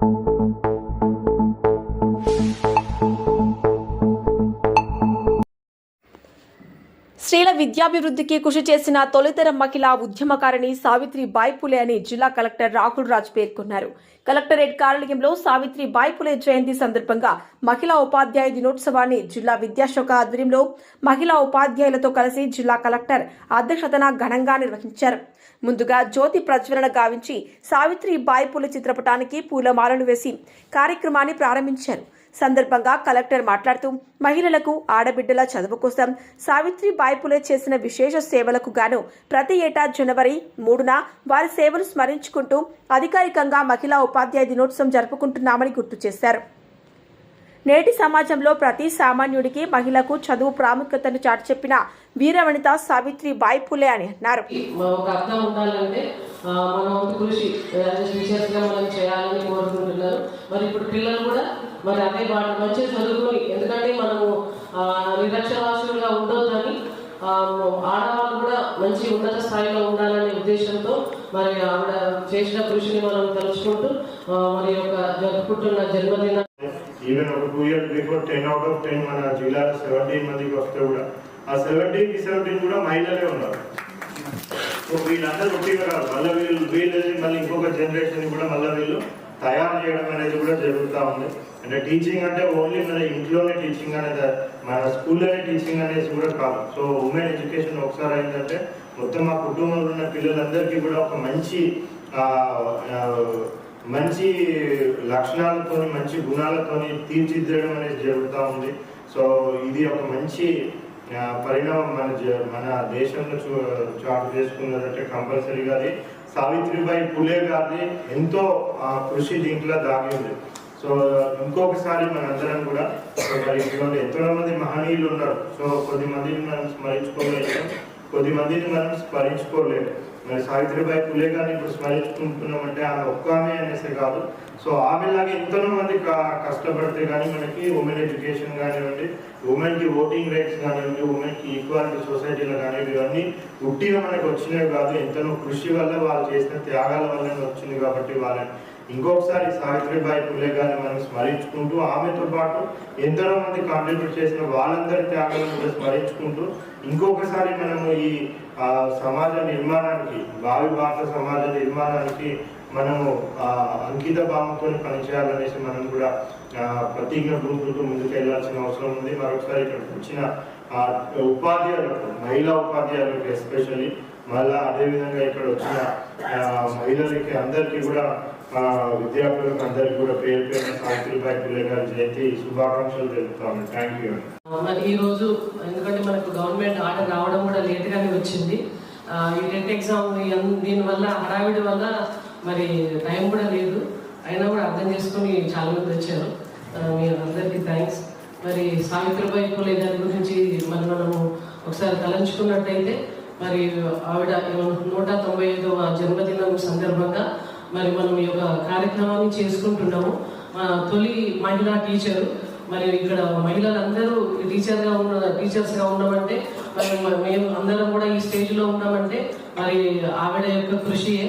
thank you స్త్రీల విద్యాభివృద్ధికి కృషి చేసిన తొలితరం మహిళా ఉద్యమకారిణి సావిత్రి బాయ్పులే అని జిల్లా కలెక్టర్ రాహుల్ రాజ్ పేర్కొన్నారు. కలెక్టరేట్ కార్యాలయంలో సావిత్రి బాయ్పులే జయంతి సందర్భంగా మహిళా ఉపాధ్యాయ దినోత్సవాన్ని జిల్లా విద్యాశాఖ ఆధ్వర్యంలో మహిళా ఉపాధ్యాయులతో కలిసి జిల్లా కలెక్టర్ అధ్యక్షతన ఘనంగా నిర్వహించారు. ముందుగా జ్యోతి ప్రజ్వలన గావించి సావిత్రి బాయ్పులే చిత్రపటానికి పూలమాలలు వేసి కార్యక్రమాన్ని ప్రారంభించారు. సందర్భంగా కలెక్టర్ మాట్లాడుతూ మహిళలకు ఆడబిడ్డల చదువు కోసం సావిత్రి బాయ్పులే చేసిన విశేష సేవలకు గాను ప్రతి ఏటా జనవరి మూడున వారి సేవలు స్మరించుకుంటూ అధికారికంగా మహిళా ఉపాధ్యాయ దినోత్సవం జరుపుకుంటున్నామని గుర్తు చేశారు. నేటి సమాజంలో ప్రతి సామాన్యుడికి మహిళకు చదువు ప్రాముఖ్యతను చాటి చెప్పిన వీరవనిత సావిత్రి బాయ్పులే అని అన్నారు. ఒక అర్థం ఉండాలంటే మన కృషి టీచర్స్గా మనం చేయాలని కోరుకుంటున్నారు. మరి ఇప్పుడు పిల్లలు కూడా మరి అదే వాటిని మంచిగా చదువుకుని ఎందుకంటే మనము ఆ, నిరక్షరాస్యులుగా ఉండొద్దని ఆడవాళ్ళు కూడా మంచి ఉన్నత స్థాయిలో ఉండాలనే ఉద్దేశంతో మరి ఆవిడ చేసిన కృషిని మనం తలుచుకుంటూ మరి యొక్క జరుపుకుంటున్న జన్మదిన ఈవెన్ ఒక two years before ten out of ten మన జిల్లాలో సెవెంటీన్ మందికి వస్తే కూడా ఆ సెవెంటీన్కి సెవెంటీన్ కూడా మహిళలే ఉన్నారు. వీళ్ళందరూ ఒకేగా కాదు. మళ్ళీ వీళ్ళు వీళ్ళని మళ్ళీ ఇంకొక జనరేషన్ కూడా మళ్ళీ వీళ్ళు తయారు చేయడం అనేది కూడా జరుగుతూ ఉంది. అంటే టీచింగ్ అంటే ఓన్లీ మన ఇంట్లోనే టీచింగ్ అనేది మన స్కూల్లోనే టీచింగ్ అనేది కూడా కాదు. సో ఉమెన్ ఎడ్యుకేషన్ ఒకసారి అయిందంటే మొత్తం మా కుటుంబంలో ఉన్న పిల్లలందరికీ కూడా ఒక మంచి మంచి లక్షణాలతో మంచి గుణాలతోని తీర్చిదిద్దడం అనేది జరుగుతూ ఉంది. సో ఇది ఒక మంచి పరిణామం మన మన దేశంలో చూ చాటు చేసుకున్నదంటే కంపల్సరీగా అది. సావిత్రిబాయి పులే గారిది ఎంతో కృషి దీంట్లో దాగి ఉంది. సో ఇంకొకసారి మనందరం కూడా మరి ఇటువంటి ఎంతో మంది మహనీయులు ఉన్నారు. సో కొద్ది మందిని మనం స్మరించుకోలేము కొద్ది మందిని మనం స్మరించుకోలేదు. మరి సావిత్రిబాయి పులే గారిని ఇప్పుడు స్మరించుకుంటున్నామంటే ఆమె ఒక్క ఆమె అనేసి కాదు. సో ఆమెలాగే ఎంతో మంది కష్టపడితే కానీ మనకి ఉమెన్ ఎడ్యుకేషన్ కానివ్వండి ఉమెన్కి ఓటింగ్ రైట్స్ కానివ్వండి ఉమెన్కి ఈక్వాలిటీ సొసైటీలో కానివ్వండి ఇవన్నీ ఉట్టిగా మనకు వచ్చినవి కాదు. ఎంతనో కృషి వల్ల వాళ్ళు చేసిన త్యాగాల వల్ల వచ్చింది కాబట్టి వాళ్ళని. ఇంకొకసారి సావిత్రిబాయి పుల్లే గారిని మనం స్మరించుకుంటూ ఆమెతో పాటు ఎంతో మంది కాంట్రిబ్యూట్ చేసిన వాళ్ళందరి త్యాగాలను కూడా స్మరించుకుంటూ ఇంకొకసారి మనము ఈ సమాజ నిర్మాణానికి భావి భారత సమాజ నిర్మాణానికి మనము ఆ, అంకిత భావంతో పనిచేయాలనేసి మనం కూడా ప్రతిజ్ఞ పూనుకుంటూ ముందుకు వెళ్ళాల్సిన అవసరం ఉంది. మరొకసారి ఇక్కడికి వచ్చిన ఉపాధ్యాయులకు మహిళా ఉపాధ్యాయులకు ఎస్పెషల్లీ మళ్ళా అదేవిధంగా ఇక్కడ వచ్చిన మహిళలకి అందరికీ కూడా విద్యార్థులకు అందరికీ కూడా పేరు పేరు సావిత్రిబాయి పుల్లే గారి జయంతి శుభాకాంక్షలు తెలుపుతాము. థ్యాంక్ యూ మరి ఈ రోజు ఎందుకంటే మనకు గవర్నమెంట్ ఆర్డర్ రావడం కూడా లేట్ గానే వచ్చింది. ఈ టెట్ ఎగ్జామ్ దీని వల్ల హడావిడి వల్ల మరి టైం కూడా లేదు. అయినా కూడా అర్థం చేసుకొని చాలా మంది వచ్చారు. మీ అందరికీ థ్యాంక్స్ మరి సావిత్రిబాయి పూలే గారి గురించి మరి మనము ఒకసారి తలంచుకున్నట్టయితే మరి ఆవిడ నూట తొంభై ఐదవ జన్మదినం సందర్భంగా మరి మనం ఈ యొక్క కార్యక్రమాన్ని చేసుకుంటున్నాము. మా తొలి మహిళా టీచరు మరి ఇక్కడ మహిళలందరూ టీచర్గా ఉన్న టీచర్స్గా ఉన్నామంటే మరి మేము అందరం కూడా ఈ స్టేజ్లో ఉన్నామంటే మరి ఆవిడ యొక్క కృషియే.